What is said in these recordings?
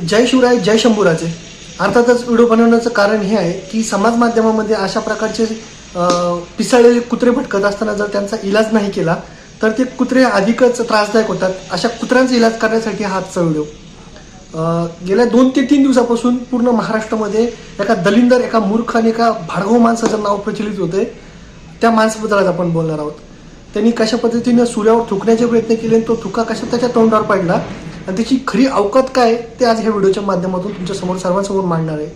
जय शिवराय जय शंभूराजे. अर्थातच व्हिडिओ बनवण्याचं कारण हे आहे की समाज माध्यमामध्ये अशा प्रकारचे पिसाळलेले कुत्रे भटकत असताना जर त्यांचा इलाज नाही केला तर ते कुत्रे अधिकच त्रासदायक होतात. अशा कुत्र्यांचा इलाज करण्यासाठी हा आजचा व्हिडिओ. गेल्या दोन ते तीन दिवसापासून पूर्ण महाराष्ट्रामध्ये एका दलिंदर एका मूर्ख आणि एका भाडगाव माणसाचं नाव प्रचलित होते त्या माणसाबद्दल आज आपण बोलणार आहोत. त्यांनी कशा पद्धतीनं सूर्यावर थुकण्याचे प्रयत्न केले तो थुका कशा त्याच्या तोंडावर पडला आणि त्याची खरी अवकात काय ते आज ह्या व्हिडिओच्या माध्यमातून तुमच्यासमोर सर्वांसमोर मांडणार आहे.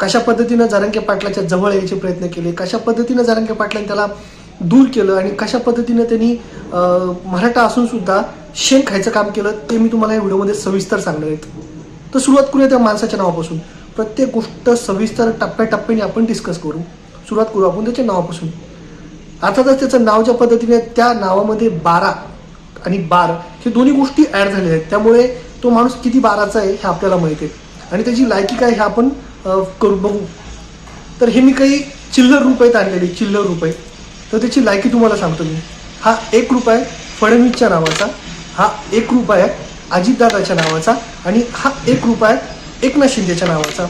कशा पद्धतीनं जारंगे पाटलाच्या जवळ यायचे प्रयत्न केले कशा पद्धतीनं जारंगे पाटलाने त्याला दूर केलं आणि कशा पद्धतीनं त्यांनी मराठा असून सुद्धा शेण खायचं काम केलं ते मी तुम्हाला या व्हिडिओमध्ये सविस्तर सांगणार आहेत तर सुरुवात करूया त्या माणसाच्या नावापासून. प्रत्येक गोष्ट सविस्तर टप्प्याटप्प्याने आपण डिस्कस करू. सुरुवात करू आपण त्याच्या नावापासून. अर्थातच त्याचं नाव ज्या पद्धतीने त्या नावामध्ये बारा आणि बार हे दोन्ही गोष्टी ॲड झालेल्या आहेत. त्यामुळे तो माणूस किती बाराचा आहे हे आपल्याला माहिती आहे. आणि त्याची लायकी काय हे आपण करू बघू. तर हे मी काही चिल्लर रुपयात आणलेले चिल्लर रुपये. तर त्याची लायकी तुम्हाला सांगतो मी. हा एक रुपये फडणवीसच्या नावाचा हा एक रुपये अजितदादाच्या नावाचा आणि हा एक रुपये एकनाथ शिंदेच्या नावाचा.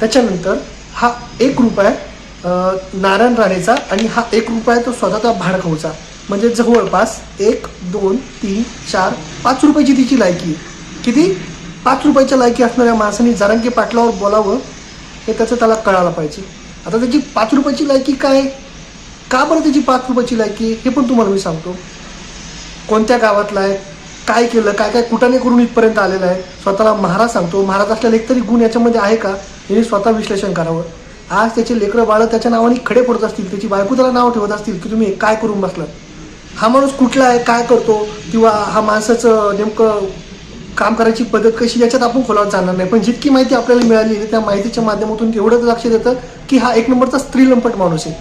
त्याच्यानंतर हा एक रुपया आहे नारायण राणेचा आणि हा एक रुपया तो स्वतःचा भाडखाऊचा म्हणजे जवळपास एक दोन तीन चार पाच रुपयाची तिची लायकी. आहे किती? पाच रुपयाच्या लायकी असणाऱ्या माणसाने जरांगी पाटलावर बोलावं हे त्याचं त्याला कळायला पाहिजे. आता त्याची पाच रुपयाची लायकी काय? का बरं त्याची पाच रुपयाची लायकी? आहे? हे पण तुम्हाला मी सांगतो. कोणत्या गावातला आहे? काय केलं? काय काय कुठाने करून इथपर्यंत आलेलं आहे? स्वतःला महाराज सांगतो. महाराज असलेला एकतरी गुण याच्यामध्ये आहे का? हे स्वतः विश्लेषण करावं. आज त्याचे लेकरं बाळं त्याच्या नावाने खडे पडत असतील त्याची बायको त्याला नाव ठेवत असतील की तुम्ही काय करून बसलात? हा माणूस कुठला आहे काय करतो किंवा हा माणसाचं नेमकं काम करायची पद्धत कशी याच्यात आपण खोलावर जाणार नाही. पण जितकी माहिती आपल्याला मिळाली आहे त्या माहितीच्या माध्यमातून एवढंच लक्ष देतं की हा एक नंबरचा स्त्री लंपट माणूस आहे.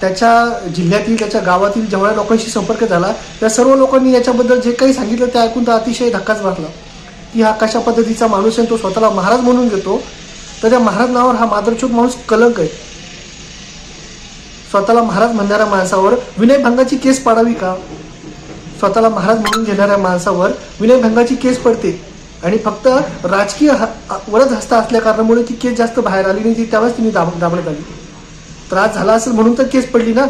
त्याच्या जिल्ह्यातील त्याच्या गावातील जेवढ्या लोकांशी संपर्क झाला त्या सर्व लोकांनी याच्याबद्दल जे काही सांगितलं ते ऐकून तर अतिशय धक्काच बसला. की हा कशा पद्धतीचा माणूस आहे तो स्वतःला महाराज म्हणून घेतो. तर त्या महाराज नावावर हा मादरचोक माणूस कलंक आहे. स्वतःला महाराज म्हणणाऱ्या माणसावर विनयभंगाची केस पाडावी का? स्वतःला महाराज म्हणून घेणाऱ्या माणसावर विनयभंगाची केस पडते. आणि फक्त राजकीय ह- वरच हस्ता असल्या कारणामुळे ती केस जास्त बाहेर आली नाही ती त्यावेळेस तिने दाब दाबण्यात आली. त्रास झाला असेल म्हणून तर केस पडली ना?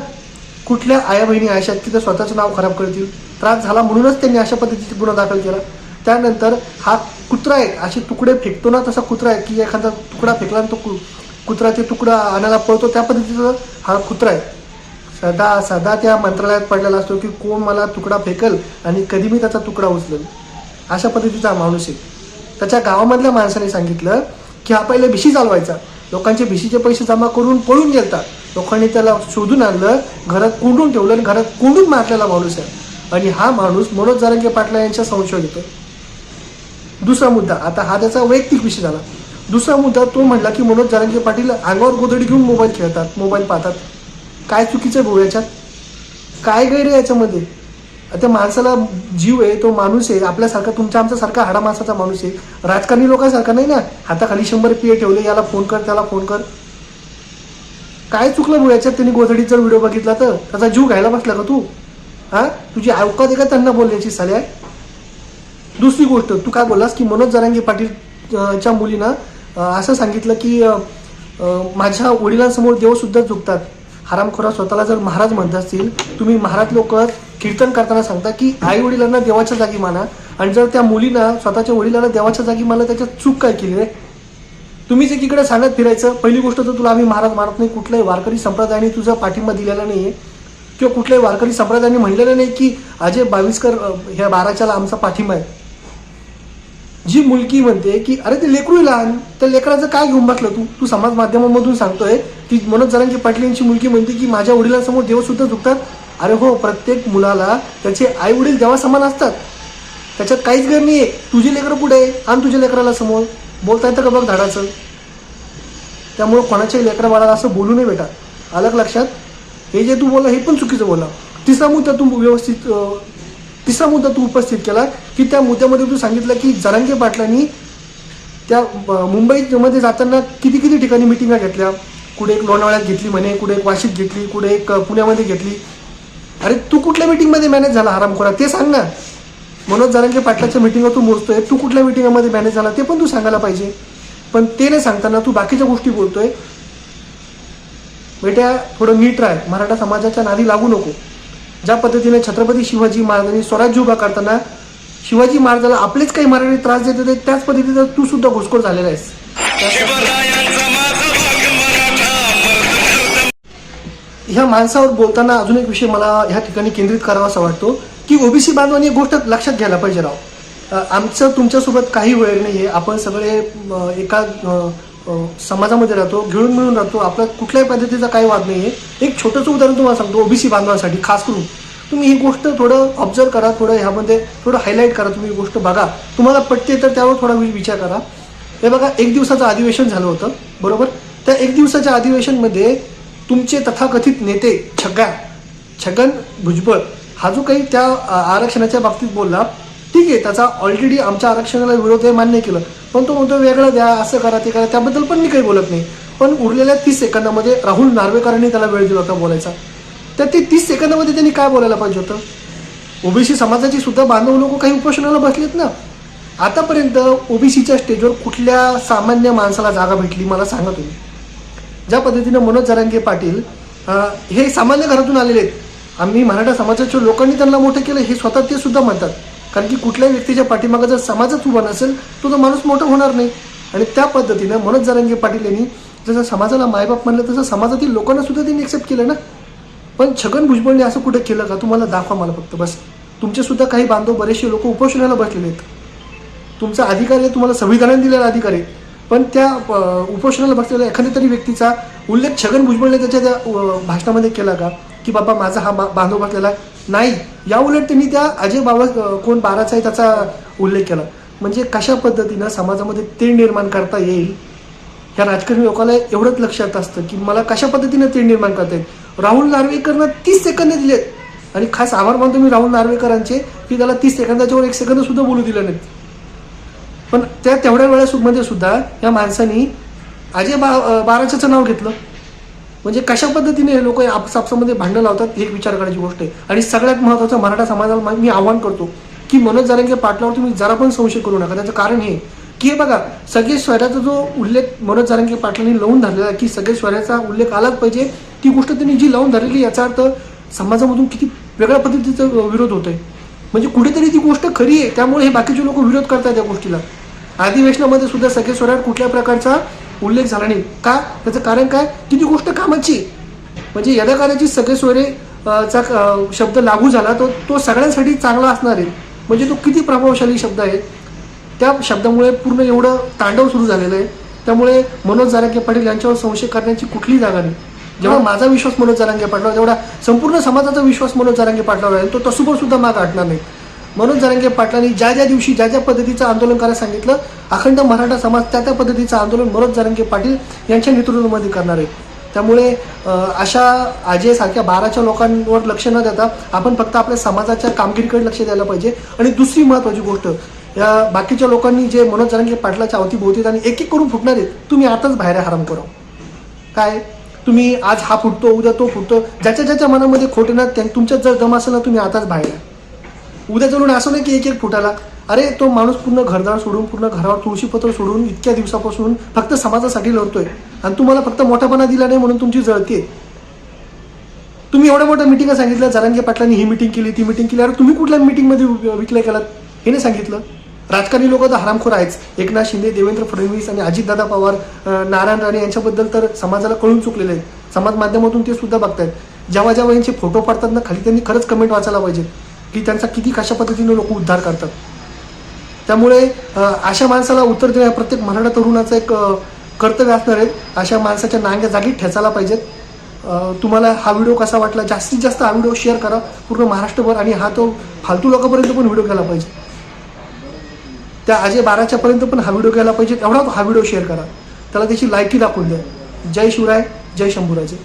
कुठल्या आया बहिणी अशा की तर स्वतःचं नाव खराब करतील? त्रास झाला म्हणूनच त्यांनी अशा पद्धतीचा गुन्हा दाखल केला. त्यानंतर हा कुत्रा आहे असे तुकडे फेकतो ना तसा कुत्रा आहे की एखादा तुकडा फेकला आणि तो कु- कुत्रा ते तुकडा आणायला पळतो त्या पद्धतीचा हा कुत्रा आहे. सदा सदा त्या मंत्रालयात पडलेला असतो की कोण मला तुकडा फेकल आणि कधी मी त्याचा तुकडा उचलेल. अशा पद्धतीचा माणूस आहे. त्याच्या गावामधल्या माणसाने सांगितलं की हा पहिले भिशी चालवायचा. लोकांचे भिशीचे पैसे जमा करून पळून गेलता. लोकांनी त्याला शोधून आणलं घरात कोंडून ठेवलं आणि घरात कोंडून मारलेला माणूस आहे. आणि हा माणूस मनोज जारंगे पाटला यांच्या संशय येतो दुसरा मुद्दा आता हा त्याचा वैयक्तिक विषय झाला. दुसरा मुद्दा तो म्हणला की मनोज जारंगे पाटील अंगावर गोधडी घेऊन मोबाईल खेळतात मोबाईल पाहतात. काय चुकीचं भाऊ याच्यात? काय गैर याच्यामध्ये? त्या माणसाला जीव आहे तो माणूस आहे आपल्यासारखा तुमच्या आमच्यासारखा हाडा माणसाचा माणूस आहे. राजकारणी लोकांसारखा नाही ना? हाताखाली शंभर पिये ठेवले याला फोन कर त्याला फोन कर. काय चुकलं भाऊ याच्यात? त्यांनी गोधडीचा व्हिडिओ बघितला तर? त्याचा जीव घ्यायला बसला का तू? हा? तुझी अवकात आहे का त्यांना बोलण्याची साल्या दुसरी गोष्ट तू काय बोललास की मनोज जरांगे पाटील च्या मुलीनं असं सांगितलं की माझ्या वडिलांसमोर देवसुद्धा झुकतात हरामखोरा स्वतःला जर महाराज म्हणत असतील तुम्ही महाराज लोक कीर्तन करताना सांगता की आई वडिलांना देवाच्या जागी माना आणि जर त्या मुलीनं स्वतःच्या वडिलांना देवाच्या जागी मानलं त्याच्यात चूक काय केली रे? तुम्हीच एकीकडे सांगत फिरायचं पहिली गोष्ट तर तुला आम्ही महाराज मानत नाही कुठल्याही वारकरी संप्रदायाने तुझा पाठिंबा दिलेला नाही आहे किंवा कुठल्याही वारकरी संप्रदायाने म्हणलेलं नाही की अजय बावीसकर ह्या बाराच्याला आमचा पाठिंबा आहे. जी मुलगी म्हणते की अरे ते लेकरू लहान त्या लेकराचं काय घेऊन बसलं तू? तू समाज माध्यमामधून सांगतोय की मनोज जरांगे पाटील यांची मुलगी म्हणते की माझ्या वडिलांसमोर देव सुद्धा झुकतात. अरे हो प्रत्येक मुलाला त्याचे आई वडील देवा समान असतात. त्याच्यात काहीच गैर नाही आहे तुझी लेकरं पुढे आहे? आणि तुझ्या लेकराला समोर. बोलता येतं का बघ धाडाचं त्यामुळं कोणाच्याही लेकरा बाळाला असं बोलू नये बेटा. अलग लक्षात? हे जे तू बोला हे पण चुकीचं बोला तिसरा मुद्दा तू व्यवस्थित तिसरा मुद्दा तू उपस्थित केला की त्या मुद्द्यामध्ये तू सांगितलं की जरांगे पाटलांनी त्या मुंबईमध्ये जाताना किती किती ठिकाणी मिटिंगा घेतल्या? कुठे एक लोणावळ्यात घेतली म्हणे कुठे एक वाशिक घेतली कुठे एक पुण्यामध्ये घेतली. अरे तू कुठल्या मिटिंगमध्ये मॅनेज झाला आरामखोरा ते सांग ना. मनोज जरांगे पाटलाच्या मिटिंगवर तू मोजतोय. तू कुठल्या मिटिंगामध्ये मॅनेज झाला? ते पण तू सांगायला पाहिजे. पण ते नाही सांगताना तू बाकीच्या गोष्टी बोलतोय. बेट्या थोडं नीट राह. मराठा समाजाच्या नादी लागू नको. ज्या पद्धतीने छत्रपती शिवाजी महाराजांनी स्वराज्य उभा करताना शिवाजी महाराजाला आपलेच काही मराठी त्रास देत होते त्याच पद्धतीने तू सुद्धा घुसखोर झालेला आहेस. ह्या माणसावर बोलताना अजून एक विषय मला ह्या ठिकाणी केंद्रित करावासा वाटतो की ओबीसी बांधवांनी एक गोष्ट लक्षात घ्यायला पाहिजे राव. आमचं तुमच्यासोबत काही वेळ नाही आहे आपण सगळे एका समाजामध्ये राहतो घेऊन मिळून राहतो. आपला कुठल्याही पद्धतीचा काही वाद नाही आहे एक छोटंसं उदाहरण तुम्हाला सांगतो ओबीसी बांधवांसाठी. खास करून तुम्ही ही गोष्ट थोडं ऑब्झर्व करा थोडं ह्यामध्ये थोडं हायलाईट करा तुम्ही ही गोष्ट बघा. तुम्हाला पटते तर त्यावर थोडा विचार करा. हे बघा एक दिवसाचं अधिवेशन झालं होतं बरोबर? त्या एक दिवसाच्या अधिवेशनमध्ये तुमचे तथाकथित नेते छग्गा छगन भुजबळ हा जो काही त्या आरक्षणाच्या बाबतीत बोलला ठीक आहे त्याचा ऑलरेडी आमच्या आरक्षणाला विरोध आहे मान्य केलं. पण तो म्हणतो वेगळं द्या असं करा ते करा. त्याबद्दल पण मी काही बोलत नाही. पण उरलेल्या तीस सेकंदामध्ये राहुल नार्वेकरांनी त्याला वेळ दिला होता बोलायचा. तर ते तीस सेकंदामध्ये त्यांनी काय बोलायला पाहिजे होतं? ओबीसी समाजाची सुद्धा बांधव लोक काही उपोषणाला बसलेत ना? आतापर्यंत ओबीसीच्या स्टेजवर कुठल्या सामान्य माणसाला जागा भेटली मला सांगा तुम्ही. ज्या पद्धतीनं मनोज जरांगे पाटील हे सामान्य घरातून आलेले आहेत. आम्ही मराठा समाजाच्या लोकांनी त्यांना मोठं केलं हे स्वतः ते सुद्धा म्हणतात. कारण की कुठल्याही व्यक्तीच्या पाठीमागं जर समाजच उभा नसेल तो तो माणूस मोठा होणार नाही. आणि त्या पद्धतीनं मनोज जरांगे पाटील यांनी जसं समाजाला मायबाप म्हणलं तसं समाजातील लोकांना सुद्धा त्यांनी एक्सेप्ट केलं ना. पण छगन भुजबळने असं कुठं केलं का? तुम्हाला दाखवा मला फक्त बस. तुमचे सुद्धा काही बांधव बरेचसे लोक उपोषणाला बसलेले आहेत. तुमचा अधिकार आहे तुम्हाला संविधानाने दिलेला अधिकार आहे. पण त्या उपोषणाला बसलेल्या एखाद्या तरी व्यक्तीचा उल्लेख छगन भुजबळने त्याच्या त्या भाषणामध्ये केला का? की बाबा माझा हा बांधव बसलेला आहे? नाही या उलट त्यांनी त्या अजय बाबा कोण बाराचा आहे त्याचा उल्लेख केला. म्हणजे कशा पद्धतीनं समाजामध्ये ते निर्माण करता येईल ह्या राजकारणी लोकांना एवढंच लक्षात असतं की मला कशा पद्धतीनं ते निर्माण करता येईल? राहुल नार्वेकरनं तीस सेकंद दिलेत. आणि खास आभार मानतो मी राहुल नार्वेकरांचे की त्याला तीस सेकंदाच्यावर एक सेकंद सुद्धा बोलू दिलं नाहीत. पण त्या तेवढ्या वेळेमध्ये सुद्धा या माणसानी अजय बा बाराच्याचं नाव घेतलं. म्हणजे कशा पद्धतीने हे लोक आपसापसामध्ये भांडणं लावतात हे एक विचार करायची गोष्ट आहे. आणि सगळ्यात महत्त्वाचं मराठा समाजाला मी आव्हान करतो की मनोज जारंगे पाटलावर तुम्ही जरा पण संशय करू नका. त्याचं कारण हे की हे बघा सगळे स्वराचा जो उल्लेख मनोज जारंगे पाटलांनी लावून धरलेला आहे की सगळे स्वराचा उल्लेख आलाच पाहिजे ती गोष्ट त्यांनी जी लावून धरलेली याचा अर्थ समाजामधून किती वेगळ्या पद्धतीचा विरोध होतोय. म्हणजे कुठेतरी ती गोष्ट खरी आहे त्यामुळे हे बाकीचे लोक विरोध करतात त्या गोष्टीला. अधिवेशनामध्ये सुद्धा सगळे स्वराट कुठल्या प्रकारचा उल्लेख झाला नाही. का? त्याचं कारण काय? की ती गोष्ट कामाची. म्हणजे यदाकाराची सगळे सोयरे चा शब्द लागू झाला तो तो सगळ्यांसाठी चांगला असणार आहे. म्हणजे तो किती प्रभावशाली शब्द आहे त्या शब्दामुळे पूर्ण एवढं तांडव सुरू झालेलं आहे. त्यामुळे मनोज जारांगे पाटील यांच्यावर संशय करण्याची कुठली जागा नाही. जेव्हा माझा विश्वास मनोज जारांगे पाटलावर तेवढा संपूर्ण समाजाचा विश्वास मनोज जारांगे पाटलावर आहे तो तसुभर सुद्धा माग हटणार नाही. मनोज जारांगे पाटलांनी ज्या ज्या दिवशी ज्या ज्या पद्धतीचं आंदोलन करायला सांगितलं अखंड मराठा समाज त्या त्या पद्धतीचं आंदोलन मनोज जारांगे पाटील यांच्या नेतृत्वामध्ये करणार आहे. त्यामुळे अशा आजेसारख्या बाराच्या लोकांवर लक्ष न देता आपण फक्त आपल्या समाजाच्या कामगिरीकडे लक्ष द्यायला पाहिजे. आणि दुसरी महत्त्वाची गोष्ट या बाकीच्या लोकांनी जे मनोज जरांगे पाटलाच्या अवतीभोवतीत आणि एक एक करून फुटणार आहेत तुम्ही आताच बाहेर हराम करा. काय? तुम्ही आज हा फुटतो उद्या तो फुटतो. ज्याच्या ज्याच्या मनामध्ये खोटे ना त्या तुमच्यात जर जमा असेल ना तुम्ही आताच बाहेर आहे उद्या चलून असं नाही की एक एक फुटाला. अरे तो माणूस पूर्ण घरदार सोडून पूर्ण घरावर तुळशीपत्र सोडून इतक्या दिवसापासून फक्त समाजासाठी लढतोय. आणि तुम्हाला फक्त मोठापणा दिला नाही म्हणून तुमची जळते तुम्ही एवढ्या मोठ्या मिटिंगा सांगितल्या जरांगे पाटलांनी ही मिटिंग केली ती मिटिंग केली. अरे तुम्ही कुठल्या मिटिंगमध्ये विकल्या केलात? हे नाही सांगितलं. राजकारणी लोक तर हरामखोर आहेच. एकनाथ शिंदे देवेंद्र फडणवीस आणि अजितदादा पवार नारायण राणे यांच्याबद्दल तर समाजाला कळून चुकलेले आहेत. समाज माध्यमातून ते सुद्धा बघतायत. जेव्हा जेव्हा यांचे फोटो पडतात ना खाली त्यांनी खरंच कमेंट वाचायला पाहिजे. की त्यांचा किती कशा पद्धतीने लोक उद्धार करतात. त्यामुळे अशा माणसाला उत्तर देण्या प्रत्येक मराठा तरुणाचं एक कर्तव्य असणार आहे. अशा माणसाच्या नांग्या जागी ठेचायला पाहिजेत. तुम्हाला हा व्हिडिओ कसा वाटला? जास्तीत जास्त हा व्हिडिओ शेअर करा. पूर्ण महाराष्ट्रभर आणि हा तो फालतू लोकांपर्यंत पण व्हिडिओ केला पाहिजे. त्या अजय बाराच्या पर्यंत पण हा व्हिडिओ केला पाहिजे. एवढा हा व्हिडिओ शेअर करा. त्याला त्याची लायकी दाखवून द्या. जय शिवराय जय शंभूराजे.